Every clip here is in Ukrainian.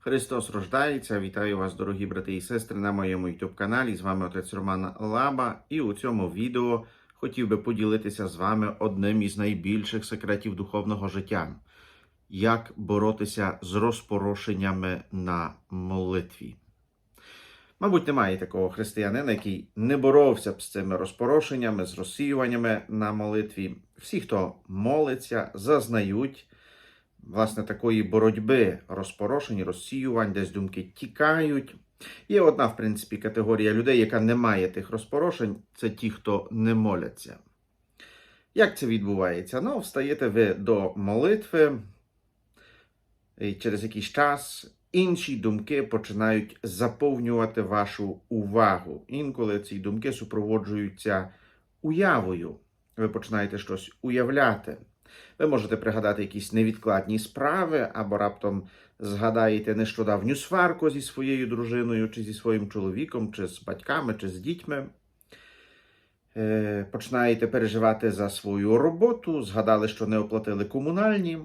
Христос рождається. Вітаю вас, дорогі брати і сестри, на моєму youtube каналі. З вами отець Роман Лаба. І у цьому відео хотів би поділитися з вами одним із найбільших секретів духовного життя: як боротися з розпорошеннями на молитві. Мабуть, немає такого християнина, який не боровся б з цими розпорошеннями, з розсіюваннями на молитві. Всі, хто молиться, зазнають власне такої боротьби, розпорошень, розсіювань, десь думки тікають. Є одна, в принципі, категорія людей, яка не має тих розпорошень, це ті, хто не моляться. Як це відбувається? Ну, встаєте ви до молитви, і через якийсь час інші думки починають заповнювати вашу увагу. Інколи ці думки супроводжуються уявою. Ви починаєте щось уявляти. Ви можете пригадати якісь невідкладні справи, або раптом згадаєте нещодавню сварку зі своєю дружиною, чи зі своїм чоловіком, чи з батьками, чи з дітьми. Е, Починаєте переживати за свою роботу, згадали, що не оплатили комунальні.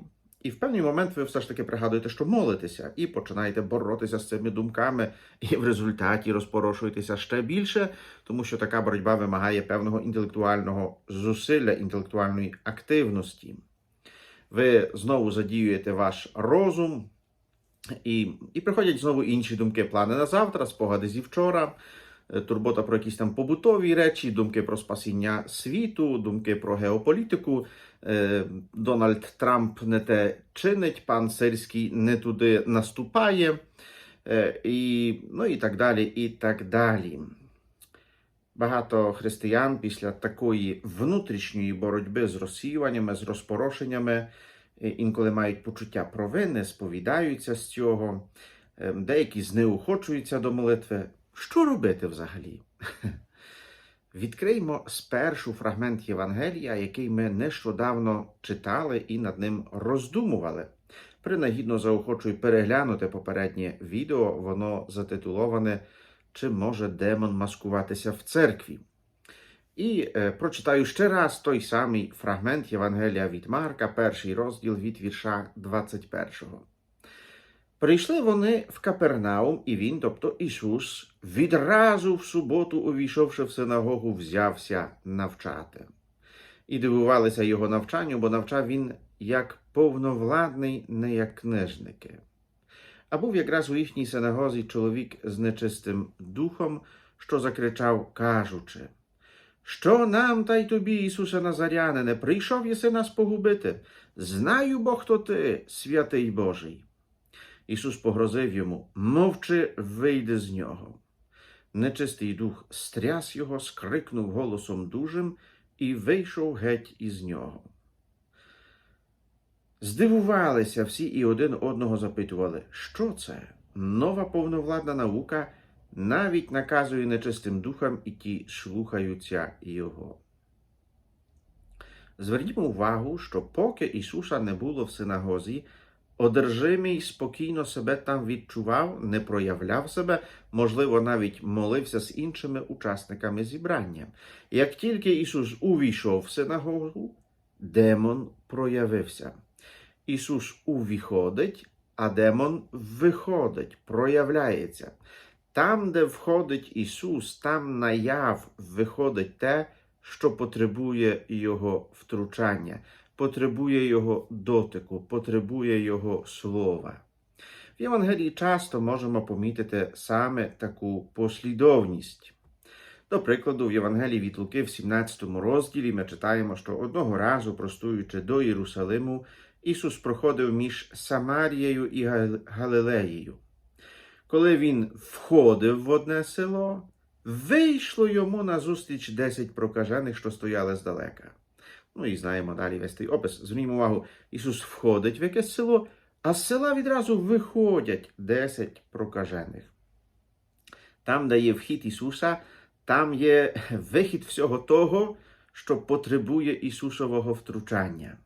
І в певний момент ви все ж таки пригадуєте, що молитеся, і починаєте боротися з цими думками, і в результаті розпорошуєтеся ще більше, тому що така боротьба вимагає певного інтелектуального зусилля, інтелектуальної активності. Ви знову задіюєте ваш розум, і, і приходять знову інші думки, плани на завтра, спогади зі вчора, турбота про якісь там побутові речі, думки про спасіння світу, думки про геополітику. Е, Дональд Трамп не те чинить, пан Сирський не туди наступає, е, і, ну і так далі, і так далі. Багато християн після такої внутрішньої боротьби з розсіюваннями, з розпорошеннями, е, інколи мають почуття провини, сповідаються з цього, е, деякі знеохочуються до молитви. Що робити взагалі? Відкриємо спершу фрагмент Євангелія, який ми нещодавно читали і над ним роздумували. Принагідно заохочую переглянути попереднє відео, воно затитуловане Чи може демон маскуватися в церкві? І е, прочитаю ще раз той самий фрагмент Євангелія від Марка, перший розділ від вірша 21. Прийшли вони в Капернаум, і він, тобто Ісус, відразу в суботу, увійшовши в синагогу, взявся навчати. І дивувалися його навчанню, бо навчав він як повновладний, не як книжники. А був якраз у їхній синагозі чоловік з нечистим духом, що закричав, кажучи: Що нам та й тобі, Ісусе Назарянине, прийшов єси нас погубити? Знаю бо, хто ти, святий Божий. Ісус погрозив йому, мовчи, вийди з нього. Нечистий дух стряс його, скрикнув голосом дужим і вийшов геть із нього. Здивувалися всі і один одного запитували, що це? Нова повновладна наука навіть наказує нечистим духам, і ті слухаються його. Звернімо увагу, що поки Ісуса не було в синагозі, одержимий спокійно себе там відчував, не проявляв себе, можливо, навіть молився з іншими учасниками зібрання. Як тільки Ісус увійшов в синагогу, демон проявився. Ісус увіходить, а демон виходить, проявляється. Там, де входить Ісус, там наяв виходить те, що потребує Його втручання, потребує Його дотику, потребує Його слова. В Євангелії часто можемо помітити саме таку послідовність. До прикладу, в Євангелії від Луки в 17 розділі ми читаємо, що одного разу, простуючи до Єрусалиму, Ісус проходив між Самарією і Галилеєю. Коли він входив в одне село, вийшло йому назустріч десять прокажених, що стояли здалека. Ну і знаємо далі весь той опис. Звернімо увагу, Ісус входить в якесь село, а з села відразу виходять десять прокажених. Там, де є вхід Ісуса, там є вихід всього того, що потребує Ісусового втручання.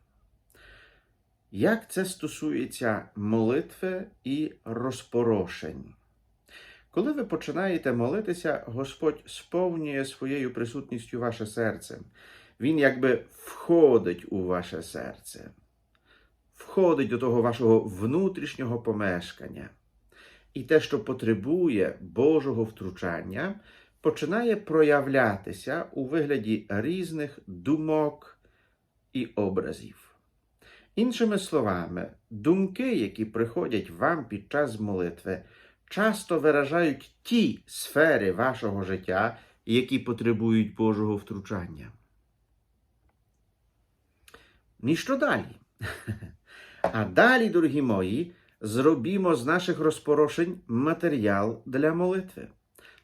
Як це стосується молитви і розпорошень? Коли ви починаєте молитися, Господь сповнює своєю присутністю ваше серце. Він якби входить у ваше серце, входить до того вашого внутрішнього помешкання. і те, що потребує Божого втручання, починає проявлятися у вигляді різних думок і образів. Іншими словами, думки, які приходять вам під час молитви, часто виражають ті сфери вашого життя, які потребують Божого втручання. І що далі? А далі, дорогі мої, зробімо з наших розпорошень матеріал для молитви.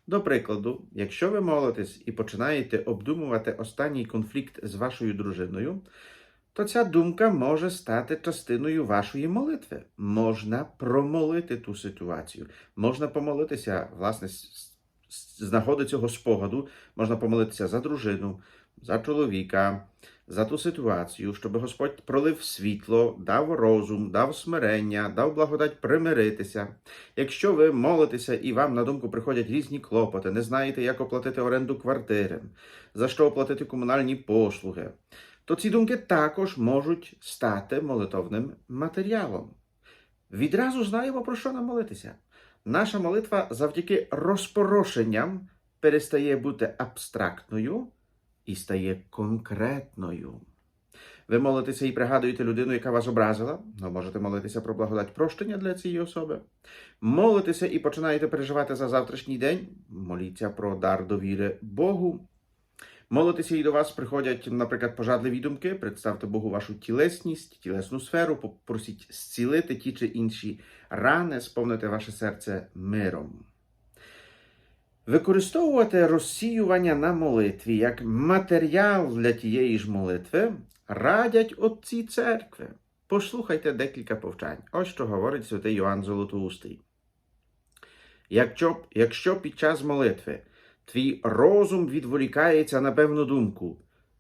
До прикладу, якщо ви молитесь і починаєте обдумувати останній конфлікт з вашою дружиною, то ця думка може стати частиною вашої молитви. Можна промолити ту ситуацію. Можна помолитися, власне, з- нагоди цього спогаду, можна помолитися за дружину, за чоловіка, за ту ситуацію, щоб Господь пролив світло, дав розум, дав смирення, дав благодать примиритися. Якщо ви молитеся і вам на думку приходять різні клопоти, не знаєте, як оплатити оренду квартири, за що оплатити комунальні послуги, то ці думки також можуть стати молитовним матеріалом. Відразу знаємо, про що нам молитися. Наша молитва завдяки розпорошенням перестає бути абстрактною і стає конкретною. Ви молитеся і пригадуєте людину, яка вас образила. Ну, можете молитися про благодать прощення для цієї особи. Молитеся і починаєте переживати за завтрашній день. Моліться про дар довіри Богу. Молитеся і до вас приходять, наприклад, пожадливі думки. Представте Богу вашу тілесність, тілесну сферу, попросіть зцілити ті чи інші рани, сповнити ваше серце миром. Використовувати розсіювання на молитві як матеріал для тієї ж молитви радять отці церкви. Послухайте декілька повчань. Ось що говорить святий Йоанн Золотоустий. Якщо, якщо під час молитви твій розум відволікається на певну думку,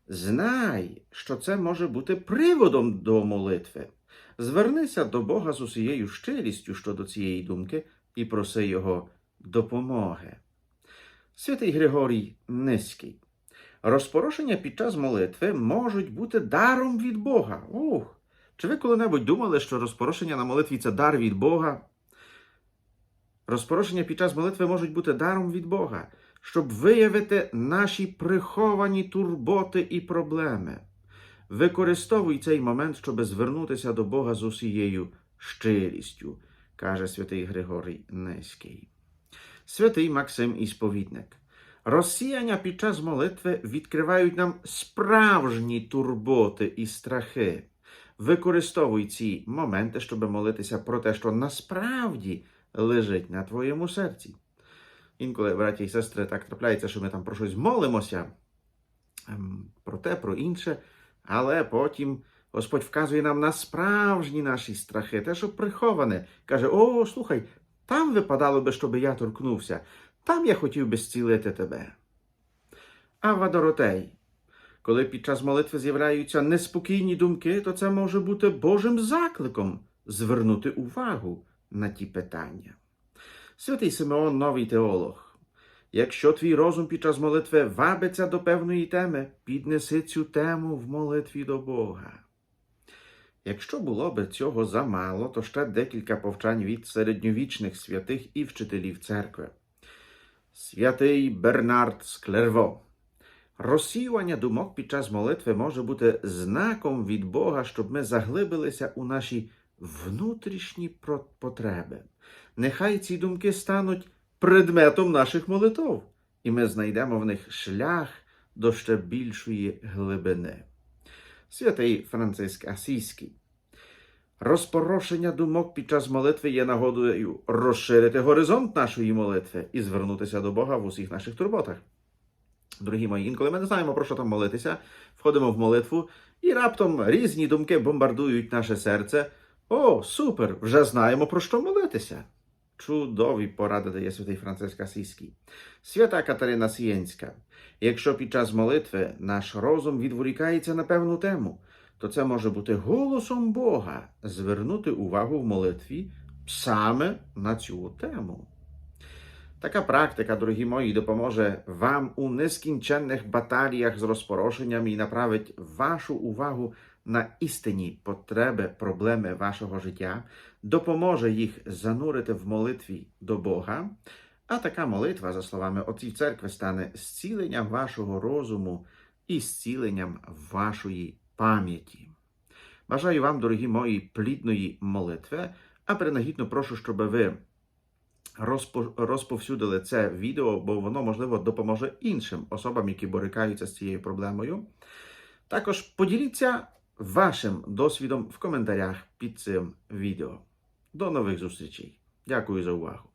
знай, що це може бути приводом до молитви. Звернися до Бога з усією щирістю щодо цієї думки і проси Його допомоги. Святий Григорій Низький. Розпорошення під час молитви можуть бути даром від Бога. Ух! Чи ви коли-небудь думали, що розпорошення на молитві це дар від Бога? Розпорошення під час молитви можуть бути даром від Бога, щоб виявити наші приховані турботи і проблеми. Використовуй цей момент, щоб звернутися до Бога з усією щирістю, каже святий Григорій Низький. Святий Максим Ісповідник. Розсіяння під час молитви відкривають нам справжні турботи і страхи. Використовуй ці моменти, щоб молитися про те, що насправді лежить на твоєму серці. Інколи, браті і сестри, так трапляється, що ми там про щось молимося, про те, про інше, але потім Господь вказує нам на справжні наші страхи, те, що приховане. Каже: О, слухай, там випадало би, щоб я торкнувся, там я хотів би зцілити тебе. Ава Доротей. Коли під час молитви з'являються неспокійні думки, то це може бути Божим закликом звернути увагу на ті питання. Святий Симеон, новий теолог. Якщо твій розум під час молитви вабиться до певної теми, піднеси цю тему в молитві до Бога. Якщо було би цього замало, то ще декілька повчань від середньовічних святих і вчителів церкви. Святий Бернард Склерво. Розсіювання думок під час молитви може бути знаком від Бога, щоб ми заглибилися у наші внутрішні потреби. Нехай ці думки стануть предметом наших молитов, і ми знайдемо в них шлях до ще більшої глибини. Святий Франциск Асійський. Розпорошення думок під час молитви є нагодою розширити горизонт нашої молитви і звернутися до Бога в усіх наших турботах. Дорогі мої, інколи ми не знаємо, про що там молитися, входимо в молитву, і раптом різні думки бомбардують наше серце. О, супер! Вже знаємо, про що молитися. Чудові поради дає святий Франциск Асійський. Свята Катерина Сієнська. Якщо під час молитви наш розум відволікається на певну тему, то це може бути голосом Бога звернути увагу в молитві саме на цю тему. Така практика, дорогі мої, допоможе вам у нескінченних баталіях з розпорошенням і направить вашу увагу на істинні потреби, проблеми вашого життя, допоможе їх занурити в молитві до Бога. А така молитва, за словами отців церкви, стане зціленням вашого розуму і зціленням вашої пам'яті. Бажаю вам, дорогі мої, плідної молитви, а принагідно прошу, щоб ви розповсюдили це відео, бо воно, можливо, допоможе іншим особам, які борикаються з цією проблемою. Також поділіться вашим досвідом в коментарях під цим відео. До нових зустрічей. Дякую за увагу.